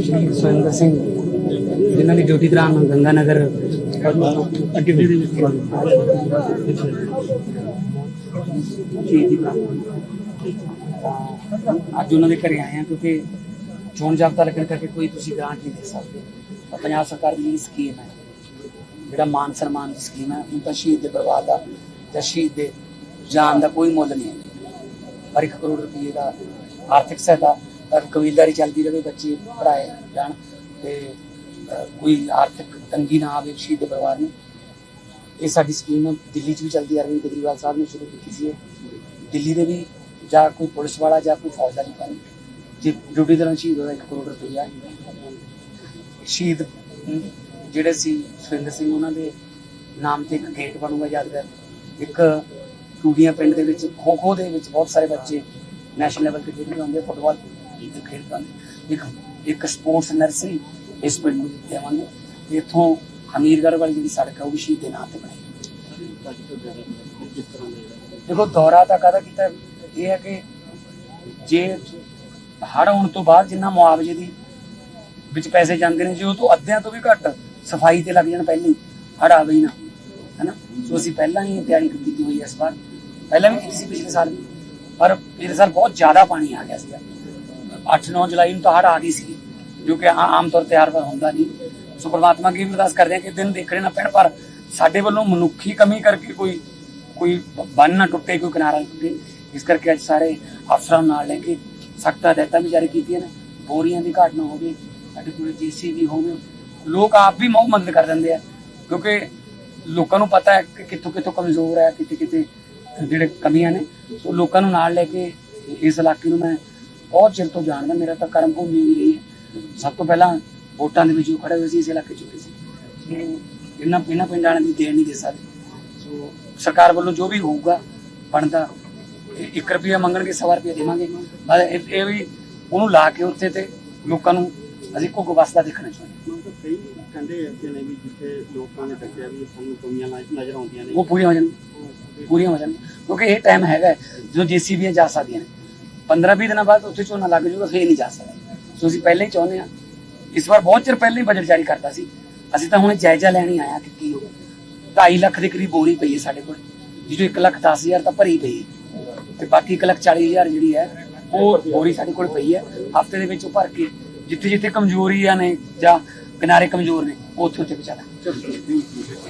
ਸ਼ਹੀਦ ਸੁਰਿੰਦਰ ਸਿੰਘ ਜਿਨ੍ਹਾਂ ਦੀ ਡਿਊਟੀ ਦੌਰਾਨ ਗੰਗਾ ਨਗਰ ਅੱਜ ਉਹਨਾਂ ਦੇ ਘਰੇ ਆਏ ਆ ਕਿਉਂਕਿ ਚੋਣ ਜਾਬਤਾ ਲੱਗਣ ਕਰਕੇ ਕੋਈ ਤੁਸੀਂ ਗ੍ਰਾਂਟ ਨਹੀਂ ਦੇ ਸਕਦੇ ਤਾਂ ਪੰਜਾਬ ਸਰਕਾਰ ਦੀ ਸਕੀਮ ਹੈ ਜਿਹੜਾ ਮਾਨ ਸਨਮਾਨ ਦੀ ਸਕੀਮ ਹੈ ਉਹ ਤਾਂ ਸ਼ਹੀਦ ਦੇ ਪਰਿਵਾਰ ਦਾ ਜਾਂ ਸ਼ਹੀਦ ਦੇ ਜਾਨ ਦਾ ਕੋਈ ਮੁੱਲ ਨਹੀਂ ਹੈ ਪਰ 1 ਕਰੋੜ ਰੁਪਏ ਦਾ ਆਰਥਿਕ ਸਹਾਇਤਾ ਕਬੀਲਦਾਰੀ ਚੱਲਦੀ ਰਹੇ, ਬੱਚੇ ਪੜਾਏ ਜਾਣ ਤੇ ਕੋਈ ਆਰਥਿਕ ਤੰਗੀ ਨਾ ਆਵੇ ਸ਼ਹੀਦ ਦੇ ਪਰਿਵਾਰ ਨੂੰ। ਇਹ ਸਾਡੀ ਸਕੀਮ ਦਿੱਲੀ 'ਚ ਵੀ ਚੱਲਦੀ ਅਰਵਿੰਦ ਕੇਜਰੀਵਾਲ ਸਾਹਿਬ ਨੇ ਸ਼ੁਰੂ ਕੀਤੀ ਸੀ ਇਹ। ਦਿੱਲੀ ਦੇ ਵੀ ਜਾਂ ਕੋਈ ਪੁਲਿਸ ਵਾਲਾ ਜਾਂ ਕੋਈ ਫੌਜਦਾਰੀ ਪਾਣੀ ਜੇ ਡਿਊਟੀ ਦੌਰਾਨ ਸ਼ਹੀਦ ਹੋਇਆ 1 ਕਰੋੜ ਰੁਪਇਆ ਸ਼ਹੀਦ ਜਿਹੜੇ ਸੀ ਸੁਰਿੰਦਰ ਸਿੰਘ, ਉਹਨਾਂ ਦੇ ਨਾਮ ਤੇ ਇੱਕ ਗੇਟ ਬਣੂਗਾ, ਯਾਦਗਾਰ। ਇੱਕ ਟੂੜੀਆਂ ਪਿੰਡ ਦੇ ਵਿੱਚ ਖੋ ਖੋ ਦੇ ਵਿੱਚ ਬਹੁਤ ਸਾਰੇ ਬੱਚੇ ਨੈਸ਼ਨਲ ਲੈਵਲ ਤੇ ਖੇਡਦੇ ਹੁੰਦੇ ਫੁੱਟਬਾਲ ਖੇਡਦੇ ਹੁੰਦੇ ਇੱਕ ਇੱਕ ਸਪੋਰਟਸ ਨਰਸਰੀ ਇਸ ਪਿੰਡ ਨੂੰ ਦੇਵਾਂਗੇ ਤੇ ਇੱਥੋਂ ਹਮੀਰਗੜ੍ਹ ਵਾਲੀ ਜਿਹੜੀ ਸੜਕ ਹੈ ਉਹ ਵੀ ਸ਼ਹੀਦ ਦੇ ਨਾਂ ਤੇ ਬਣੇਗੀ ਦੇਖੋ, ਦੌਰਾ ਤਾਂ ਕਾਹਦਾ ਕੀਤਾ? ਇਹ ਹੈ ਕਿ ਜੇ ਹੜ ਆਉਣ ਤੋਂ ਬਾਅਦ ਜਿੰਨਾ ਮੁਆਵਜ਼ੇ ਦੀ ਵਿੱਚ ਪੈਸੇ ਜਾਂਦੇ ਨੇ, ਜੇ ਉਹ ਤੋਂ ਅੱਧਿਆਂ ਤੋਂ ਵੀ ਘੱਟ ਸਫ਼ਾਈ ਤੇ ਲੱਗ ਜਾਣ ਪਹਿਲਾਂ ਹੀ ਹੜ ਆਵੇ ਹੀ ਨਾ, ਹੈਨਾ? ਸੋ ਅਸੀਂ ਪਹਿਲਾਂ ਹੀ ਤਿਆਰੀ ਕੀਤੀ ਹੋਈ ਹੈ ਇਸ ਵਾਰ। ਪਹਿਲਾਂ ਵੀ ਕੀਤੀ ਸੀ ਪਿਛਲੇ ਸਾਲ ਵੀ। ਪਰ ਪਿਛਲੇ ਸਾਲ ਬਹੁਤ ਜ਼ਿਆਦਾ ਪਾਣੀ ਆ ਗਿਆ ਸੀਗਾ। 8-9 ਜੁਲਾਈ ਨੂੰ ਤਾਂ ਹੜ ਆ ਗਈ ਸੀ ਜੋ ਕਿ ਆਮ ਤੌਰ ਤੇ ਹਰ ਵਾਰ ਹੁੰਦਾ ਨਹੀਂ। ਸੋ ਪ੍ਰਮਾਤਮਾ ਕੀ ਅਰਦਾਸ ਕਰਦੇ ਹਾਂ ਕਿ ਦਿਨ ਦੇਖਣੇ ਨਾ ਪੈਣ, ਪਰ ਸਾਡੇ ਵੱਲੋਂ ਮਨੁੱਖੀ ਕਮੀ ਕਰਕੇ ਕੋਈ ਕੋਈ ਬੰਨ ਨਾ ਟੁੱਟੇ, ਕੋਈ ਕਿਨਾਰਾ ਨਾ ਟੁੱਟੇ। ਇਸ ਕਰਕੇ ਅੱਜ ਸਾਰੇ ਅਫਸਰਾਂ ਨੂੰ ਨਾਲ ਲੈ ਕੇ ਸਖਤ ਹਦਾਇਤਾਂ ਵੀ ਜਾਰੀ ਕੀਤੀਆਂ ਨੇ। ਬੋਰੀਆਂ ਦੀ ਘਾਟ ਨਾ ਹੋਵੇ, ਸਾਡੇ ਕੋਲ ਜੀਸੀਬੀ ਹੋਵੇ। ਲੋਕ ਆਪ ਵੀ ਬਹੁਤ ਮਦਦ ਕਰ ਦਿੰਦੇ ਆ, ਕਿਉਂਕਿ ਲੋਕਾਂ ਨੂੰ ਪਤਾ ਹੈ ਕਿ ਕਿੱਥੋਂ ਕਿੱਥੋਂ ਕਮਜ਼ੋਰ ਹੈ ਕਿਤੇ ਕਿਤੇ ਜਿਹੜੇ ਕਮੀਆਂ ਨੇ ਸੋ ਲੋਕਾਂ ਨੂੰ ਨਾਲ ਲੈ ਕੇ ਇਸ ਇਲਾਕੇ ਨੂੰ ਮੈਂ ਬਹੁਤ ਚਿਰ ਤੋਂ ਜਾਣਦਾ ਮੇਰਾ ਤਾਂ ਕਰਮ ਭੂਮੀ ਵੀ ਰਹੀ ਹੈ। ਸਭ ਤੋਂ ਪਹਿਲਾਂ ਵੋਟਾਂ ਦੇ ਵਿੱਚ ਜੋ ਖੜੇ ਹੋਏ ਸੀ ਇਸ ਇਲਾਕੇ ਚੁੱਕੇ ਸੀ। ਸੋ ਇਹਨਾਂ ਇਹਨਾਂ ਪਿੰਡਾਂ ਵਾਲਿਆਂ ਦੀ ਦੇਣ ਨਹੀਂ ਦੇ ਸਕਦੇ। ਸੋ ਸਰਕਾਰ ਵੱਲੋਂ ਜੋ ਵੀ ਹੋਊਗਾ ਬਣਦਾ 1 ਰੁਪਿਆ ਮੰਗਣਗੇ ਸਵਾ ਰੁਪਿਆ ਦੇਵਾਂਗੇ। ਪਰ ਇਹ ਵੀ ਉਹਨੂੰ ਲਾ ਕੇ ਉੱਥੇ ਤੇ ਲੋਕਾਂ ਨੂੰ ਅਸੀਂ ਘੁੱਗ ਵਸਦਾ ਦੇਖਣਾ ਚਾਹੁੰਦੇ ਕਈ ਕਹਿੰਦੇ ਐਸੇ ਨੇ ਵੀ ਜਿੱਥੇ ਲੋਕਾਂ ਨੇ ਦੱਸਿਆ ਵੀ ਸਾਨੂੰ ਕਮੀਆਂ ਨਜ਼- ਨਜ਼ਰ ਆਉਂਦੀਆਂ ਨੇ। ਉਹ ਪੂਰੀਆਂ ਹੋ ਜਾਣਗੀਆਂ ਪੂਰੀਆਂ ਹੋ ਜਾਣਗੀਆਂ ਕਿਉਂਕਿ ਇਹ ਟਾਈਮ ਹੈਗਾ ਹੈ। ਜਦੋਂ ਜੀਸੀਬੀਆਂ ਜਾ ਸਕਦੀਆਂ ਨੇ। 15 20 ਦਿਨਾਂ ਬਾਅਦ ਉੱਥੇ ਝੋਨਾ ਲੱਗ ਜਾਊਗਾ, ਫੇਰ ਨਹੀਂ ਜਾ ਸਕਦਾ। ਸੋ ਅਸੀਂ ਪਹਿਲਾਂ ਹੀ ਚਾਹੁੰਦੇ ਹਾਂ। ਇਸ ਵਾਰ ਬਹੁਤ ਚਿਰ ਪਹਿਲਾਂ ਹੀ ਬਜਟ ਜਾਰੀ ਕਰਤਾ ਸੀ। ਅਸੀਂ ਤਾਂ ਹੁਣ ਜਾਇਜ਼ਾ ਲੈਣ ਹੀ ਆਇਆ ਕਿ ਕੀ ਹੋ 2.5 ਲੱਖ ਦੇ ਕਰੀਬ ਬੋਰੀ ਪਈ ਹੈ ਸਾਡੇ ਕੋਲ। ਜਿਹਦੇ 1 ਲੱਖ 10 ਹਜ਼ਾਰ ਤਾਂ ਭਰੀ ਪਈ ਹੈ। ਤੇ ਬਾਕੀ 1 ਲੱਖ 40 ਹਜ਼ਾਰ ਜਿਹੜੀ ਹੈ, ਉਹ ਬੋਰੀ ਸਾਡੇ ਕੋਲ ਪਈ ਹੈ। ਹਫ਼ਤੇ ਦੇ ਵਿੱਚ ਉਹ ਭਰ ਕੇ ਜਿੱਥੇ ਜਿੱਥੇ ਕਮਜ਼ੋਰੀਆਂ ਨੇ ਜਾਂ ਕਿਨਾਰੇ ਕਮਜ਼ੋਰ ਨੇ ਉੱਥੇ ਉੱਥੇ ਪਹੁੰਚਾ ਦਾਂਗੇ।